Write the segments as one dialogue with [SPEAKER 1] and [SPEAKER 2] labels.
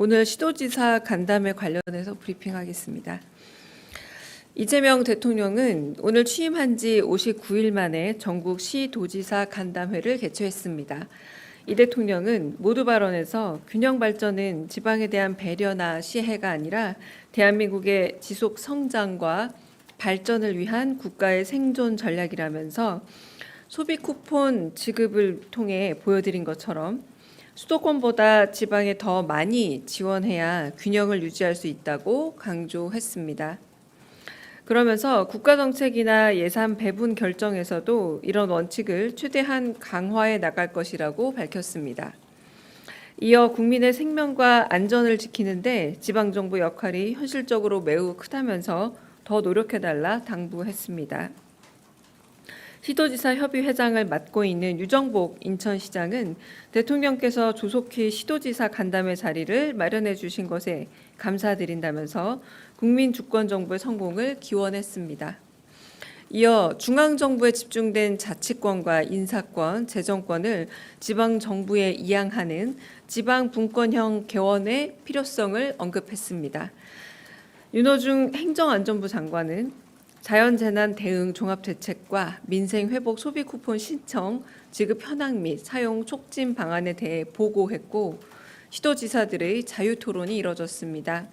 [SPEAKER 1] 오늘 시도지사 간담회 관련해서 브리핑하겠습니다. 이재명 대통령은 오늘 취임한 지 59일 만에 전국 시도지사 간담회를 개최했습니다. 이 대통령은 모두 발언에서 균형 발전은 지방에 대한 배려나 시해가 아니라 대한민국의 지속 성장과 발전을 위한 국가의 생존 전략이라면서 소비 쿠폰 지급을 통해 보여드린 것처럼 수도권보다 지방에 더 많이 지원해야 균형을 유지할 수 있다고 강조했습니다. 그러면서 국가 정책이나 예산 배분 결정에서도 이런 원칙을 최대한 강화해 나갈 것이라고 밝혔습니다. 이어 국민의 생명과 안전을 지키는데 지방 정부 역할이 현실적으로 매우 크다면서 더 노력해 달라 당부했습니다. 시도지사 협의 회장을 맡고 있는 유정복 인천시장은 대통령께서 조속히 시도지사 간담회 자리를 마련해 주신 것에 감사드린다면서 국민 주권 정부의 성공을 기원했습니다. 이어 중앙 정부에 집중된 자치권과 인사권, 재정권을 지방 정부에 이양하는 지방 분권형 개원의 필요성을 언급했습니다. 윤호중 행정안전부 장관은 자연재난 대응 종합대책과 민생회복 소비 쿠폰 신청 지급 현황 및 사용 촉진 방안에 대해 보고했고 시도지사들의 자유 토론이 이뤄졌습니다.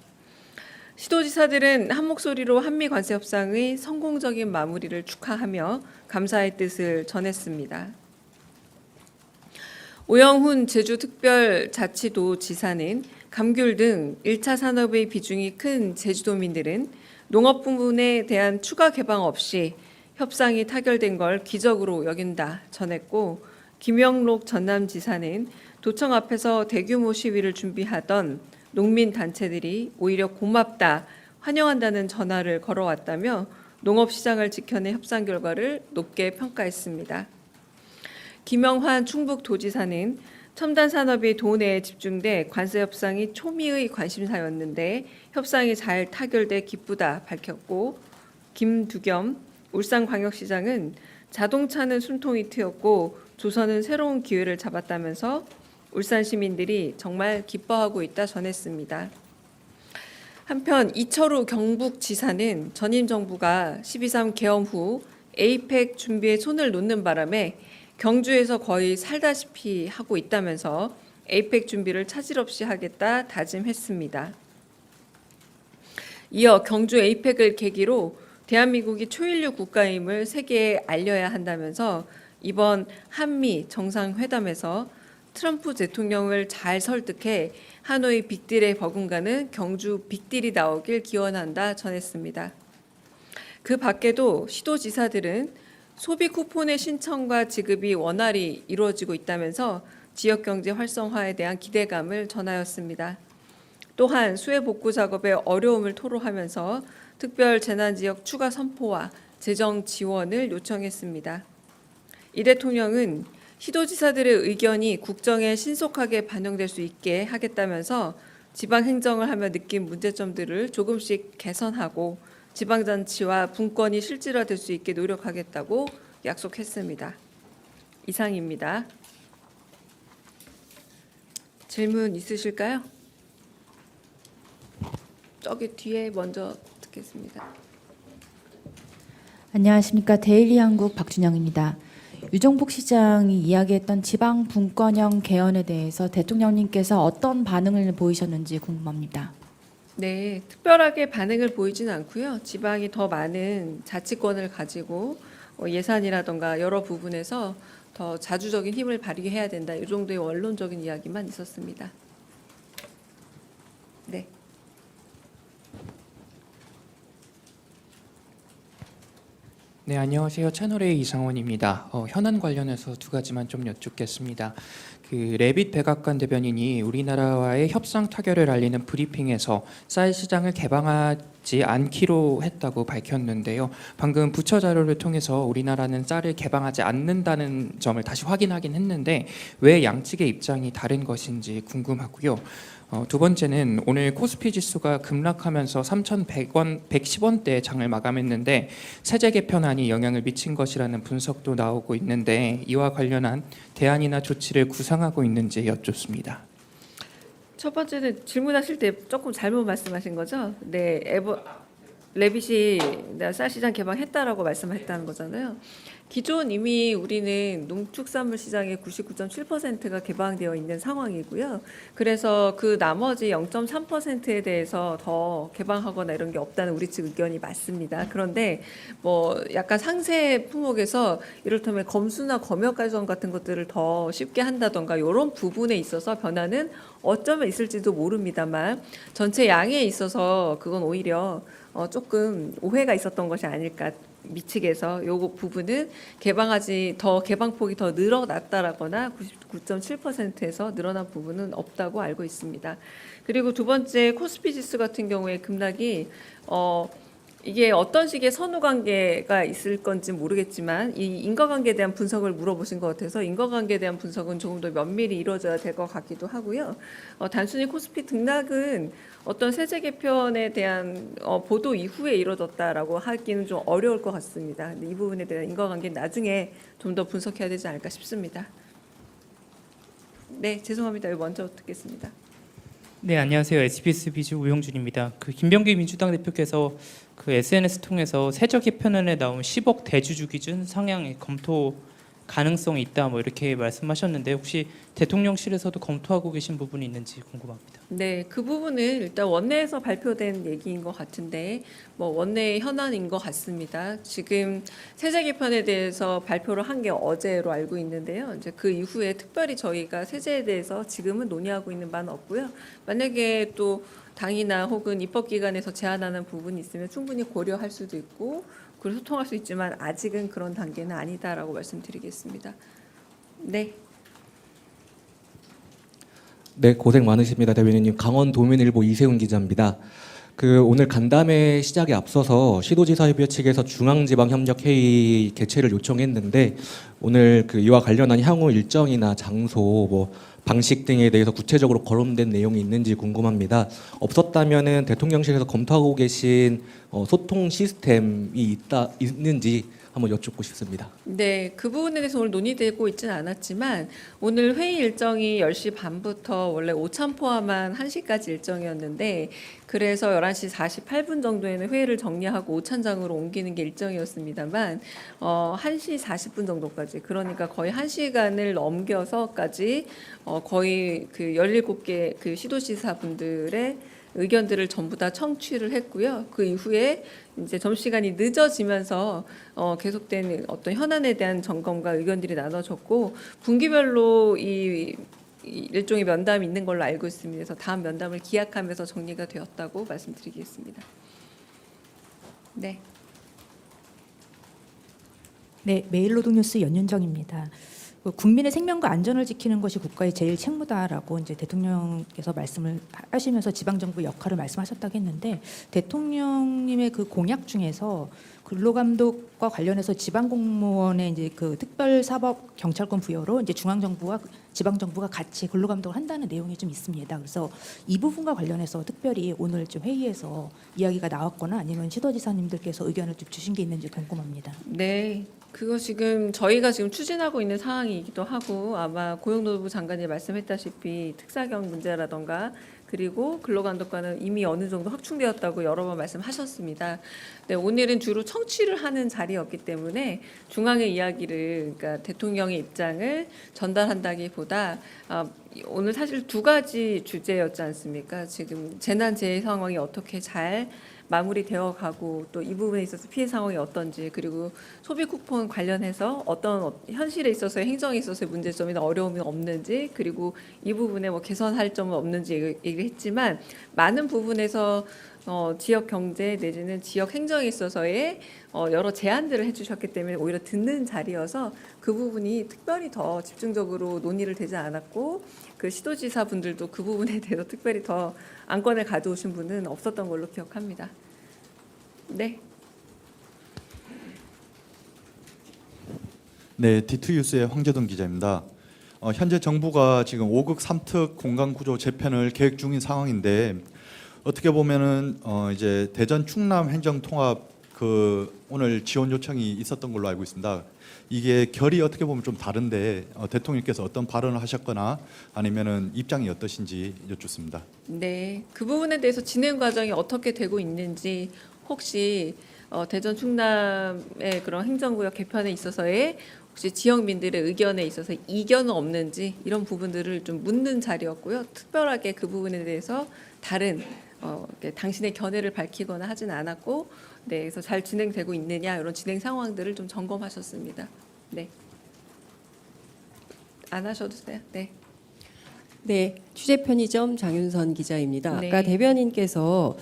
[SPEAKER 1] 시도지사들은 한 목소리로 한미 관세 협상의 성공적인 마무리를 축하하며 감사의 뜻을 전했습니다. 오영훈 제주특별자치도 지사는 감귤 등 1차 산업의 비중이 큰 제주도민들은 농업 부문에 대한 추가 개방 없이 협상이 타결된 걸 기적으로 여긴다 전했고 김영록 전남지사는 도청 앞에서 대규모 시위를 준비하던 농민 단체들이 오히려 고맙다 환영한다는 전화를 걸어왔다며 농업 시장을 지켜낸 협상 결과를 높게 평가했습니다. 김영환 충북도지사는 첨단 산업이 도내에 집중돼 관세 협상이 초미의 관심사였는데 협상이 잘 타결돼 기쁘다 밝혔고 김두겸 울산광역시장은 자동차는 숨통이 트였고 조선은 새로운 기회를 잡았다면서 울산 시민들이 정말 기뻐하고 있다 전했습니다. 한편 이철우 경북지사는 전임 정부가 12.3 개엄 후 에이펙 준비에 손을 놓는 바람에 경주에서 거의 살다시피 하고 있다면서 에이펙 준비를 차질 없이 하겠다 다짐했습니다. 이어 경주 에이펙을 계기로 대한민국이 초일류 국가임을 세계에 알려야 한다면서 이번 한미 정상회담에서 트럼프 대통령을 잘 설득해 하노이 빅딜에 버금가는 경주 빅딜이 나오길 기원한다 전했습니다. 그 밖에도 시도지사들은 소비 쿠폰의 신청과 지급이 원활히 이루어지고 있다면서 지역 경제 활성화에 대한 기대감을 전하였습니다. 또한 수해 복구 작업에 어려움을 토로하면서 특별 재난 지역 추가 선포와 재정 지원을 요청했습니다. 이 대통령은 시도지사들의 의견이 국정에 신속하게 반영될 수 있게 하겠다면서 지방 행정을 하며 느낀 문제점들을 조금씩 개선하고 지방잔치와 분권이 실질화될 수 있게 노력하겠다고 약속했습니다. 이상입니다. 질문 있으실까요? 저기 뒤에 먼저 듣겠습니다.
[SPEAKER 2] 안녕하십니까 데일리 한국 박준영입니다. 유정복 시장이 이야기했던 지방 분권형 개헌에 대해서 대통령님께서 어떤 반응을 보이셨는지 궁금합니다.
[SPEAKER 1] 네, 특별하게 반응을 보이지는 않고요. 지방이 더 많은 자치권을 가지고 어, 예산이라던가 여러 부분에서 더 자주적인 힘을 발휘해야 된다. 이 정도의 원론적인 이야기만 있었습니다. 네.
[SPEAKER 3] 네, 안녕하세요. 채널A 이상원입니다. 어, 현안 관련해서 두 가지만 좀 여쭙겠습니다. 그 레빗 백악관 대변인이 우리나라와의 협상 타결을 알리는 브리핑에서 쌀 시장을 개방하지 않기로 했다고 밝혔는데요. 방금 부처 자료를 통해서 우리나라는 쌀을 개방하지 않는다는 점을 다시 확인하긴 했는데 왜 양측의 입장이 다른 것인지 궁금하고요. 어, 두 번째는 오늘 코스피 지수가 급락하면서 3,100원, 110원대 장을 마감했는데 세제 개편안이 영향을 미친 것이라는 분석도 나오고 있는데 이와 관련한 대안이나 조치를 구상하고 있는지 여쭙습니다.
[SPEAKER 1] 첫 번째는 질문하실 때 조금 잘못 말씀하신 거죠? 네, 에버 레빗이 네, 쌀 시장 개방했다라고 말씀했다는 거잖아요. 기존 이미 우리는 농축산물 시장의 99.7%가 개방되어 있는 상황이고요. 그래서 그 나머지 0.3%에 대해서 더 개방하거나 이런 게 없다는 우리 측 의견이 맞습니다. 그런데 뭐 약간 상세 품목에서 이를테면 검수나 검역 가정 같은 것들을 더 쉽게 한다던가 이런 부분에 있어서 변화는 어쩌면 있을지도 모릅니다만 전체 양에 있어서 그건 오히려 어 조금 오해가 있었던 것이 아닐까 미측에서 요거 부분은 개방하지 더 개방폭이 더 늘어났다라거나 99.7%에서 늘어난 부분은 없다고 알고 있습니다. 그리고 두 번째 코스피 지수 같은 경우에 급락이 어 이게 어떤 식의 선후 관계가 있을 건지 모르겠지만 이 인과관계에 대한 분석을 물어보신 것 같아서 인과관계에 대한 분석은 조금 더 면밀히 이루어져야 될 것 같기도 하고요. 어, 단순히 코스피 등락은 어떤 세제 개편에 대한 어, 보도 이후에 이루어졌다라고 하기는 좀 어려울 것 같습니다. 근데 이 부분에 대한 인과관계는 나중에 좀 더 분석해야 되지 않을까 싶습니다. 네, 죄송합니다. 먼저 듣겠습니다.
[SPEAKER 4] 네, 안녕하세요. SBS 비즈 우영준입니다. 그 김병기 민주당 대표께서 그 SNS 통해서 세적 개편안에 나온 10억 대주주 기준 상향의 검토 가능성이 있다 뭐 이렇게 말씀하셨는데 혹시 대통령실에서도 검토하고 계신 부분이 있는지 궁금합니다.
[SPEAKER 1] 네, 그 부분은 일단 원내에서 발표된 얘기인 것 같은데 뭐 원내 현안인 것 같습니다. 지금 세제 개편에 대해서 발표를 한 게 어제로 알고 있는데요. 이제 그 이후에 특별히 저희가 세제에 대해서 지금은 논의하고 있는 바는 없고요. 만약에 또 당이나 혹은 입법기관에서 제안하는 부분이 있으면 충분히 고려할 수도 있고 그리고 소통할 수 있지만 아직은 그런 단계는 아니다라고 말씀드리겠습니다. 네.
[SPEAKER 5] 네, 고생 많으십니다, 대변인님. 강원 도민일보 이세훈 기자입니다. 그 오늘 간담회 시작에 앞서서 시도지사협의회 측에서 중앙지방협력회의 개최를 요청했는데 오늘 그 이와 관련한 향후 일정이나 장소, 뭐 방식 등에 대해서 구체적으로 거론된 내용이 있는지 궁금합니다. 없었다면은 대통령실에서 검토하고 계신 어, 소통 시스템이 있다 있는지 한번 여쭙고 싶습니다.
[SPEAKER 1] 네, 그 부분에 대해서 오늘 논의되고 있지는 않았지만 오늘 회의 일정이 10시 반부터 원래 오찬 포함한 1시까지 일정이었는데 그래서 11시 48분 정도에는 회의를 정리하고 오찬장으로 옮기는 게 일정이었습니다만 어 1시 40분 정도까지 그러니까 거의 1시간을 넘겨서까지 어 거의 그 17개 그 시도지사분들의 의견들을 전부 다 청취를 했고요. 그 이후에 이제 점심시간이 늦어지면서 어, 계속된 어떤 현안에 대한 점검과 의견들이 나눠졌고 분기별로 이, 이 일종의 면담이 있는 걸로 알고 있습니다. 그래서 다음 면담을 기약하면서 정리가 되었다고 말씀드리겠습니다. 네.
[SPEAKER 6] 네, 메일노동뉴스 연윤정입니다. 그 국민의 생명과 안전을 지키는 것이 국가의 제일 책무다라고 이제 대통령께서 말씀을 하시면서 지방 정부 역할을 말씀하셨다고 했는데 대통령님의 그 공약 중에서 근로감독과 관련해서 지방 공무원의 이제 그 특별 사법 경찰권 부여로 이제 중앙 정부와 지방 정부가 같이 근로감독을 한다는 내용이 좀 있습니다. 그래서 이 부분과 관련해서 특별히 오늘 좀 회의에서 이야기가 나왔거나 아니면 시도지사님들께서 의견을 좀 주신 게 있는지 궁금합니다.
[SPEAKER 1] 네. 그거 지금 저희가 지금 추진하고 있는 사항이기도 하고 아마 고용노동부 장관이 말씀했다시피 특사경 문제라던가 그리고 근로감독관은 이미 어느 정도 확충되었다고 여러 번 말씀하셨습니다. 네, 오늘은 주로 청취를 하는 자리였기 때문에 중앙의 이야기를 그러니까 대통령의 입장을 전달한다기보다 아, 오늘 사실 두 가지 주제였지 않습니까? 지금 재난 재해 상황이 어떻게 잘 마무리되어 가고 또 이 부분에 있어서 피해 상황이 어떤지 그리고 소비 쿠폰 관련해서 어떤 어- 현실에 있어서 행정에 있어서의 문제점이나 어려움이 없는지 그리고 이 부분에 뭐 개선할 점은 없는지 얘기- 얘기를 했지만 많은 부분에서 어, 지역 경제 내지는 지역 행정에 있어서의 어, 여러 제안들을 해주셨기 때문에 오히려 듣는 자리여서 그 부분이 특별히 더 집중적으로 논의를 되지 않았고 그 시도지사 분들도 그 부분에 대해서 특별히 더 안건을 가져오신 분은 없었던 걸로 기억합니다. 네.
[SPEAKER 7] 네, 디투유스의 황재동 기자입니다. 어, 현재 정부가 지금 5극 3특 공간 구조 재편을 계획 중인 상황인데 어떻게 보면은 어, 이제 대전 충남 행정 통합 그 오늘 지원 요청이 있었던 걸로 알고 있습니다. 이게 결이 어떻게 보면 좀 다른데 어, 대통령께서 어떤 발언을 하셨거나 아니면은 입장이 어떠신지 여쭙습니다.
[SPEAKER 1] 네, 그 부분에 대해서 진행 과정이 어떻게 되고 있는지 혹시 어, 대전 충남의 그런 행정구역 개편에 있어서의 혹시 지역민들의 의견에 있어서 이견은 없는지 이런 부분들을 좀 묻는 자리였고요. 특별하게 그 부분에 대해서 다른 어, 당신의 견해를 밝히거나 하진 않았고, 네, 그래서 잘 진행되고 있느냐 이런 진행 상황들을 좀 점검하셨습니다. 네, 안 하셔도 돼요. 네.
[SPEAKER 8] 네, 취재 편의점 장윤선 기자입니다.
[SPEAKER 1] 네.
[SPEAKER 8] 아까 대변인께서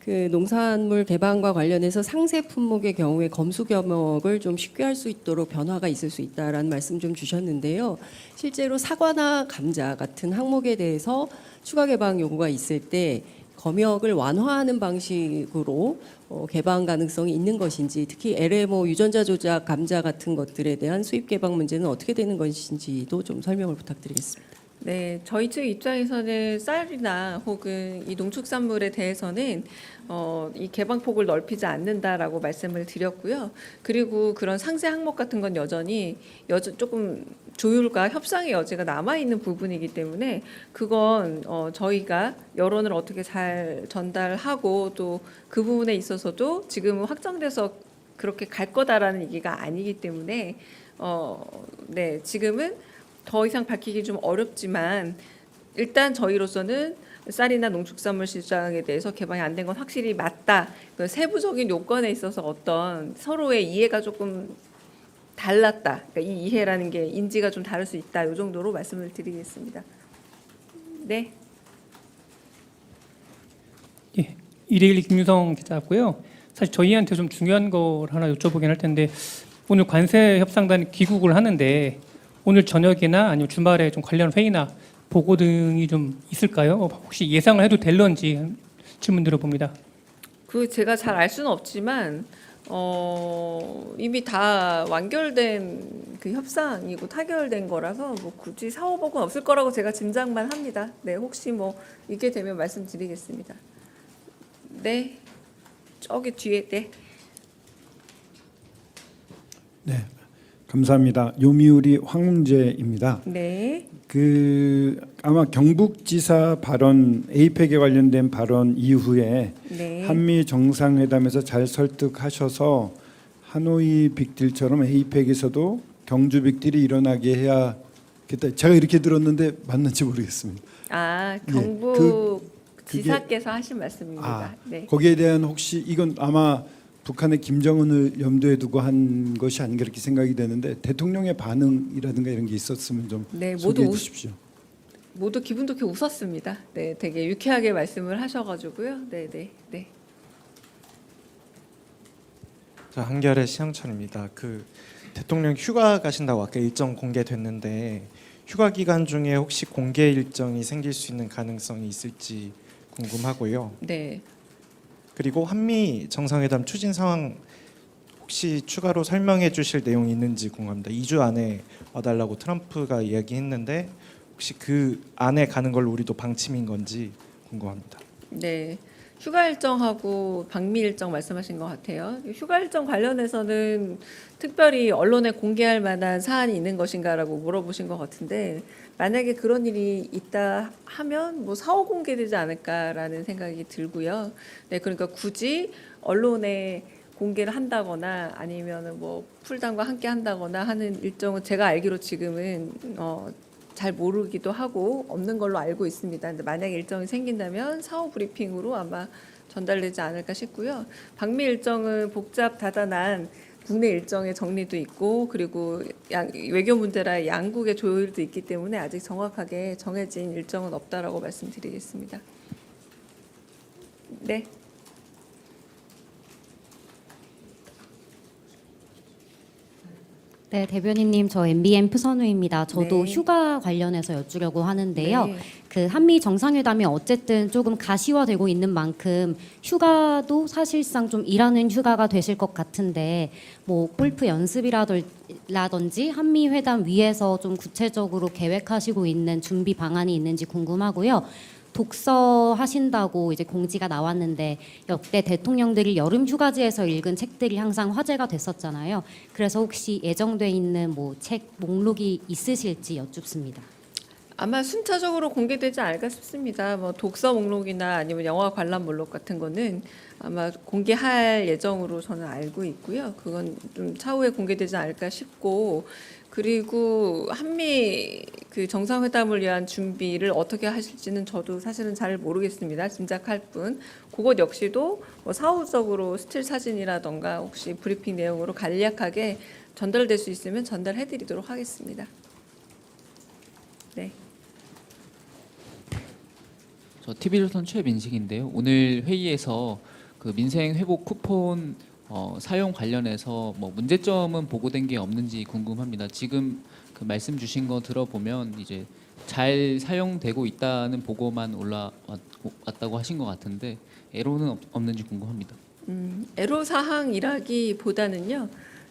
[SPEAKER 8] 그 농산물 개방과 관련해서 상세 품목의 경우에 검수 겸업을 좀 쉽게 할 수 있도록 변화가 있을 수 있다라는 말씀 좀 주셨는데요. 실제로 사과나 감자 같은 항목에 대해서 추가 개방 요구가 있을 때 검역을 완화하는 방식으로 어, 개방 가능성이 있는 것인지 특히 LMO 유전자 조작 감자 같은 것들에 대한 수입 개방 문제는 어떻게 되는 것인지도 좀 설명을 부탁드리겠습니다.
[SPEAKER 1] 네, 저희 측 입장에서는 쌀이나 혹은 이 농축산물에 대해서는 어, 이 개방폭을 넓히지 않는다라고 말씀을 드렸고요. 그리고 그런 상세 항목 같은 건 여전히 여전 조금 조율과 협상의 여지가 남아 있는 부분이기 때문에 그건 어, 저희가 여론을 어떻게 잘 전달하고 또 그 부분에 있어서도 지금은 확정돼서 그렇게 갈 거다라는 얘기가 아니기 때문에 어, 네, 지금은 더 이상 밝히기 좀 어렵지만 일단 저희로서는 쌀이나 농축산물 시장에 대해서 개방이 안 된 건 확실히 맞다. 그 세부적인 요건에 있어서 어떤 서로의 이해가 조금 달랐다. 그러니까 이 이해라는 게 인지가 좀 다를 수 있다. 이 정도로 말씀을 드리겠습니다. 네.
[SPEAKER 9] 예, 이레일리 김유성 기자고요. 사실 저희한테 좀 중요한 걸 하나 여쭤보긴 할 텐데 오늘 관세 협상단 귀국을 하는데 오늘 저녁이나 아니면 주말에 좀 관련 회의나 보고 등이 좀 있을까요? 어, 혹시 예상을 해도 될런지 질문 드려봅니다.
[SPEAKER 1] 그 제가 잘 알 수는 없지만 어, 이미 다 완결된 그 협상이고 타결된 거라서 뭐 굳이 사오복은 없을 거라고 제가 짐작만 합니다. 네, 혹시 뭐 이게 되면 말씀드리겠습니다. 네, 저기 뒤에 네.
[SPEAKER 10] 네, 감사합니다. 요미우리 황문재입니다.
[SPEAKER 1] 네.
[SPEAKER 10] 그 아마 경북지사 발언 에이펙에 관련된 발언 이후에
[SPEAKER 1] 네.
[SPEAKER 10] 한미 정상회담에서 잘 설득하셔서 하노이 빅딜처럼 에이펙에서도 경주 빅딜이 일어나게 해야 겠다. 제가 이렇게 들었는데 맞는지 모르겠습니다.
[SPEAKER 1] 아,
[SPEAKER 10] 예,
[SPEAKER 1] 경북
[SPEAKER 10] 그- 그게-
[SPEAKER 1] 지사께서 하신 말씀입니다.
[SPEAKER 10] 아,
[SPEAKER 1] 네.
[SPEAKER 10] 거기에 대한 혹시 이건 아마 북한의 김정은을 염두에 두고 한 것이 아닌가 이렇게 생각이 되는데 대통령의 반응이라든가 이런 게 있었으면 좀
[SPEAKER 1] 네, 모두
[SPEAKER 10] 소개해
[SPEAKER 1] 웃-
[SPEAKER 10] 주십시오.
[SPEAKER 1] 모두 기분 좋게 웃었습니다. 네, 되게 유쾌하게 말씀을 하셔가지고요. 네, 네, 네.
[SPEAKER 11] 자, 한결의 시영철입니다. 그 대통령 휴가 가신다고 아까 일정 공개됐는데 휴가 기간 중에 혹시 공개 일정이 생길 수 있는 가능성이 있을지 궁금하고요.
[SPEAKER 1] 네.
[SPEAKER 11] 그리고 한미 정상회담 추진 상황 혹시 추가로 설명해 주실 내용이 있는지 궁금합니다. 2주 안에 와달라고 트럼프가 이야기했는데 혹시 그 안에 가는 걸로 우리도 방침인 건지 궁금합니다.
[SPEAKER 1] 네. 휴가 일정하고 방미 일정 말씀하신 것 같아요. 휴가 일정 관련해서는 특별히 언론에 공개할 만한 사안이 있는 것인가라고 물어보신 것 같은데 만약에 그런 일이 있다 하면 뭐 사후 공개되지 않을까라는 생각이 들고요. 네, 그러니까 굳이 언론에 공개를 한다거나 아니면은 뭐 풀당과 함께 한다거나 하는 일정은 제가 알기로 지금은 어, 잘 모르기도 하고 없는 걸로 알고 있습니다. 근데 만약에 일정이 생긴다면 사후 브리핑으로 아마 전달되지 않을까 싶고요. 방미 일정은 복잡 다단한 국내 일정의 정리도 있고 그리고 양, 외교 문제라 양국의 조율도 있기 때문에 아직 정확하게 정해진 일정은 없다라고 말씀드리겠습니다. 네.
[SPEAKER 12] 네, 대변인님 저 MBN 표선우입니다. 저도
[SPEAKER 1] 네.
[SPEAKER 12] 휴가 관련해서 여쭈려고 하는데요.
[SPEAKER 1] 네.
[SPEAKER 12] 그 한미 정상회담이 어쨌든 조금 가시화되고 있는 만큼 휴가도 사실상 좀 일하는 휴가가 되실 것 같은데 뭐 골프 연습이라든지 한미 회담 위에서 좀 구체적으로 계획하시고 있는 준비 방안이 있는지 궁금하고요. 독서 하신다고 이제 공지가 나왔는데 역대 대통령들이 여름 휴가지에서 읽은 책들이 항상 화제가 됐었잖아요. 그래서 혹시 예정돼 있는 뭐 책 목록이 있으실지 여쭙습니다.
[SPEAKER 1] 아마 순차적으로 공개되지 않을까 싶습니다. 뭐 독서 목록이나 아니면 영화 관람 목록 같은 거는 아마 공개할 예정으로 저는 알고 있고요. 그건 좀 차후에 공개되지 않을까 싶고 그리고 한미 그 정상회담을 위한 준비를 어떻게 하실지는 저도 사실은 잘 모르겠습니다. 짐작할 뿐. 그것 역시도 뭐 사후적으로 스틸 사진이라던가 혹시 브리핑 내용으로 간략하게 전달될 수 있으면 전달해 드리도록 하겠습니다. 네.
[SPEAKER 13] 저 TV조선 최민식인데요. 오늘 회의에서 그 민생 회복 쿠폰 어, 사용 관련해서 뭐 문제점은 보고된 게 없는지 궁금합니다. 지금 그 말씀 주신 거 들어보면 이제 잘 사용되고 있다는 보고만 올라왔다고 하신 것 같은데 애로는 없, 없는지 궁금합니다.
[SPEAKER 1] 음, 애로 사항이라기보다는요.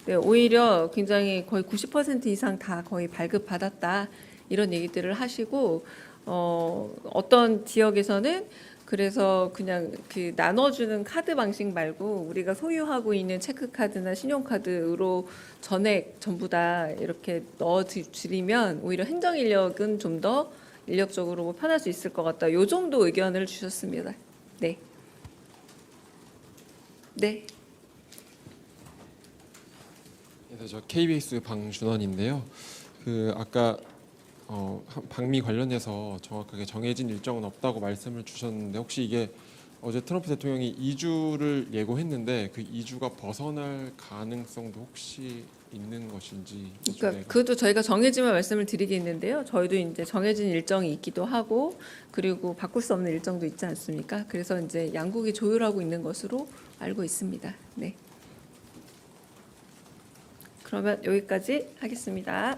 [SPEAKER 1] 네, 오히려 굉장히 거의 90% 이상 다 거의 발급 받았다 이런 얘기들을 하시고 어, 어떤 지역에서는 그래서 그냥 그 나눠주는 카드 방식 말고 우리가 소유하고 있는 체크카드나 신용카드로 전액 전부 다 이렇게 넣어 드리면 오히려 행정 인력은 좀 더 인력적으로 뭐 편할 수 있을 것 같다. 요 정도 의견을 주셨습니다. 네. 네.
[SPEAKER 14] 네, 저 KBS 방준원인데요. 그 아까 어, 한- 방미 관련해서 정확하게 정해진 일정은 없다고 말씀을 주셨는데 혹시 이게 어제 트럼프 대통령이 2주를 예고했는데 그 2주가 벗어날 가능성도 혹시 있는 것인지
[SPEAKER 1] 그러니까 그것도 저희가 정해지면 말씀을 드리겠는데요. 저희도 이제 정해진 일정이 있기도 하고 그리고 바꿀 수 없는 일정도 있지 않습니까? 그래서 이제 양국이 조율하고 있는 것으로 알고 있습니다. 네. 그러면 여기까지 하겠습니다.